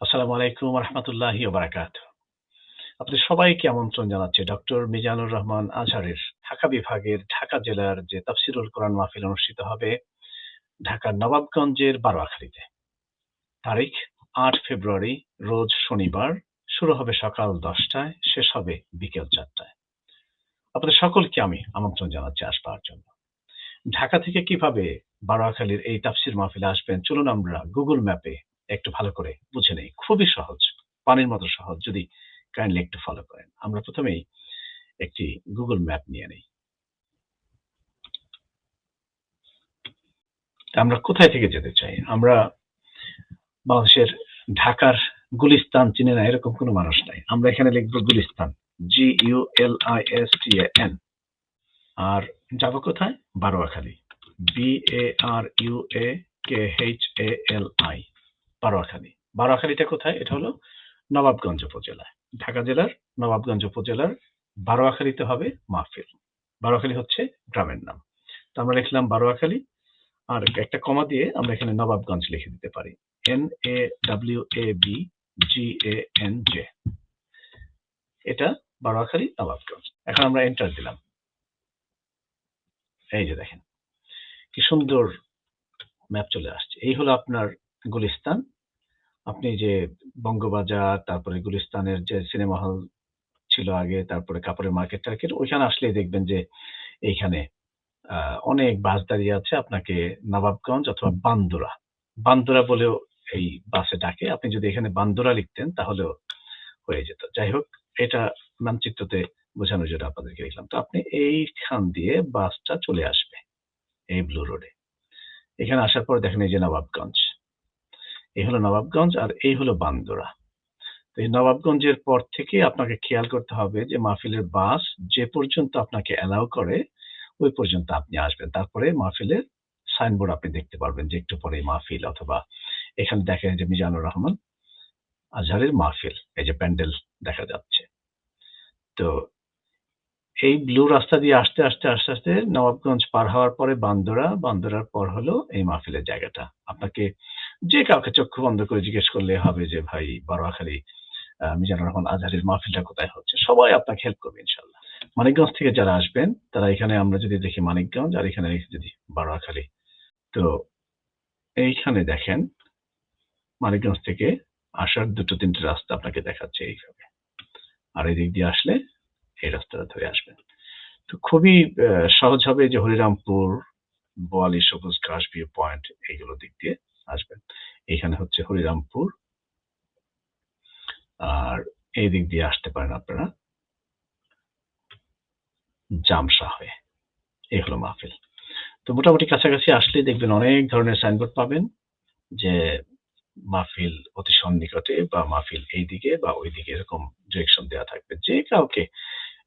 আসসালামু আলাইকুম রহমতুল্লাহি বারাকাত আপনাদের সবাইকে আমন্ত্রণ জানাচ্ছি ডক্টর মিজানুর রহমান আজহারের ঢাকা বিভাগের ঢাকা জেলার যে তাফসিরুল কোরআন মাহফিল অনুষ্ঠিত হবে ঢাকার নবাবগঞ্জের বারোয়াখালীতে। তারিখ, আট ফেব্রুয়ারি, রোজ শনিবার, শুরু হবে সকাল দশটায়, শেষ হবে বিকেল চারটায়। আপনাদের সকলকে আমি আমন্ত্রণ জানাচ্ছি আসবার জন্য। ঢাকা থেকে কীভাবে বারোয়াখালীর এই তাফসির মাহফিলে আসবেন? চলুন আমরা গুগল ম্যাপে একটু ভালো করে বুঝে নেই। খুবই সহজ, পানির মতো সহজ, যদি কাইন্ডলি একটু ফলো করেন। আমরা প্রথমেই একটি গুগল ম্যাপ নিয়ে নেই। আমরা কোথায় থেকে যেতে চাই? আমরা বাংলাদেশের ঢাকার গুলিস্তান চিনে না, এরকম কোনো মানুষ নাই। আমরা এখানে লিখব Gulistan. G U L I S T A N যাব কোথায়? Baroyakhali. B A R U A K H A L I Baroyakhali. বারোয়াখালীটা কোথায়? এটা হলো নবাবগঞ্জ উপজেলায়। ঢাকা জেলার নবাবগঞ্জ উপজেলার বারোয়াখালীতে হবে মাহফিল। বারোয়াখালী হচ্ছে গ্রামের নাম। তো আমরা লিখলাম বারোয়াখালী। আর একটা কমা দিয়ে আমরা এখানে নবাবগঞ্জ লিখে দিতে পারি। N A W A B G A N J এটা বারোয়াখালী, নবাবগঞ্জ। এখন আমরা এন্টার দিলাম। এই যে দেখেন, কি সুন্দর ম্যাপ চলে আসছে। এই হলো আপনার গুলিস্তান। আপনি যে বঙ্গবাজার, তারপরে গুলিস্তানের যে সিনেমা হল ছিল আগে, তারপরে কাপড়ের মার্কেট টার্কেট, ওইখানে আসলেই দেখবেন যে এইখানে অনেক বাস দাঁড়িয়ে আছে আপনাকে নবাবগঞ্জ অথবা বান্দুরা। বান্দুরা বলেও এই বাসে ডাকে। আপনি যদি এখানে বান্দুরা লিখতেন তাহলেও হয়ে যেত। যাই হোক, এটা মানচিত্রতে বোঝানোর জন্য আপনাদেরকে লিখলাম। তো আপনি এইখান দিয়ে বাসটা চলে আসবে, এই ব্লু রোডে। এখানে আসার পর দেখেন এই যে নবাবগঞ্জ। এই হলো নবাবগঞ্জ আর এই হলো বান্দোরা। তো এই নবাবগঞ্জের পর থেকে আপনাকে খেয়াল করতে হবে যে মাহফিলের বাস যে পর্যন্ত আপনাকে অ্যালাউ করে, ওই পর্যন্ত আপনি আসবেন। তারপরে মাহফিলের সাইনবোর্ড আপনি দেখতে পারবেন যে একটু পরে মাহফিল অথবা এখানে দেখেন যে মিজানুর রহমান আজহারের মাহফিল, এই যে প্যান্ডেল দেখা যাচ্ছে। তো এই ব্লু রাস্তা দিয়ে আসতে আসতে, আস্তে আস্তে নবাবগঞ্জ পার হওয়ার পরে বান্দোরা, বান্দরার পর হলো এই মাহফিলের জায়গাটা। আপনাকে যে কাউকে চক্ষু বন্ধ করে জিজ্ঞেস করলে হবে যে, ভাই বারোয়াখালী মিজানুর রহমান আজহারের মাহফিলটা কোথায় হচ্ছে? সবাই আপনাকে হেল্প করবে ইনশাল্লাহ মানিকগঞ্জ থেকে যারা আসবেন, তারা এখানে আমরা যদি দেখি মানিকগঞ্জ আর এখানে যদি বারোয়াখালী তো এইখানে দেখেন মানিকগঞ্জ থেকে আসার দুটো তিনটে রাস্তা আপনাকে দেখাচ্ছে এইভাবে। আর এই দিক দিয়ে আসলে এই রাস্তাটা ধরে আসবেন। তো খুবই সহজ হবে যে হরিরামপুর, বোয়ালি সবুজ ঘাস ভিউ পয়েন্ট, এইগুলো দিক দিয়ে আসবেন। এখানে হচ্ছে হরিরামপুর। আর এই দিক দিয়ে আসতে পারেন আপনারা। জামসা হয়ে এই হলো মাহফিল। তো মোটামুটি কাছাকাছি আসলে দেখবেন অনেক ধরনের সাইনবোর্ড পাবেন যে মাহফিল অতি সন্নিকটে বা মাহফিল এই দিকে বা ওই দিকে এরকম ডিরেকশন দেওয়া থাকবে। যে কাউকে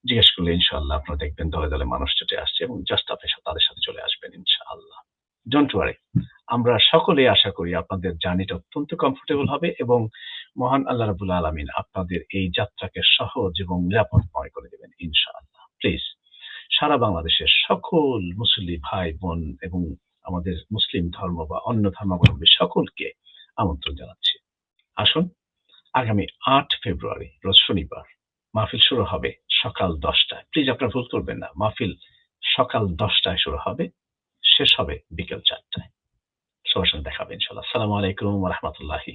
জিজ্ঞেস করলে ইনশাল্লাহ আপনারা দেখবেন দলে দলে মানুষ ছুটে আসছে এবং জাস্ট আপনি তাদের সাথে চলে আসবেন ইনশাআল্লাহ ডোন্ট ওয়ারি আমরা সকলে আশা করি আপনাদের জার্নিটা অত্যন্ত কমফোর্টেবল হবে এবং মহান আল্লাহ রাবুল আলমিন আপনাদের এই যাত্রাকে সহজ এবং নিরাপদময় করে দেবেন, ইনশাআল্লাহ। প্লিজ সারা বাংলাদেশের সকল মুসলিম ভাই, বোন এবং আমাদের মুসলিম ধর্ম বা অন্য ধর্মাবলম্বী সকলকে আমন্ত্রণ জানাচ্ছি। আসুন, আগামী আট ফেব্রুয়ারি, রোজ শনিবার, মাহফিল শুরু হবে সকাল দশটায়। প্লিজ আপনারা ভুল করবেন না, মাহফিল সকাল দশটায় শুরু হবে, শেষ হবে বিকেল চারটায়। সবার সঙ্গে দেখাবে ইনশাল্লাহ আসসালামু আলাইকুম রহমতুল্লাহি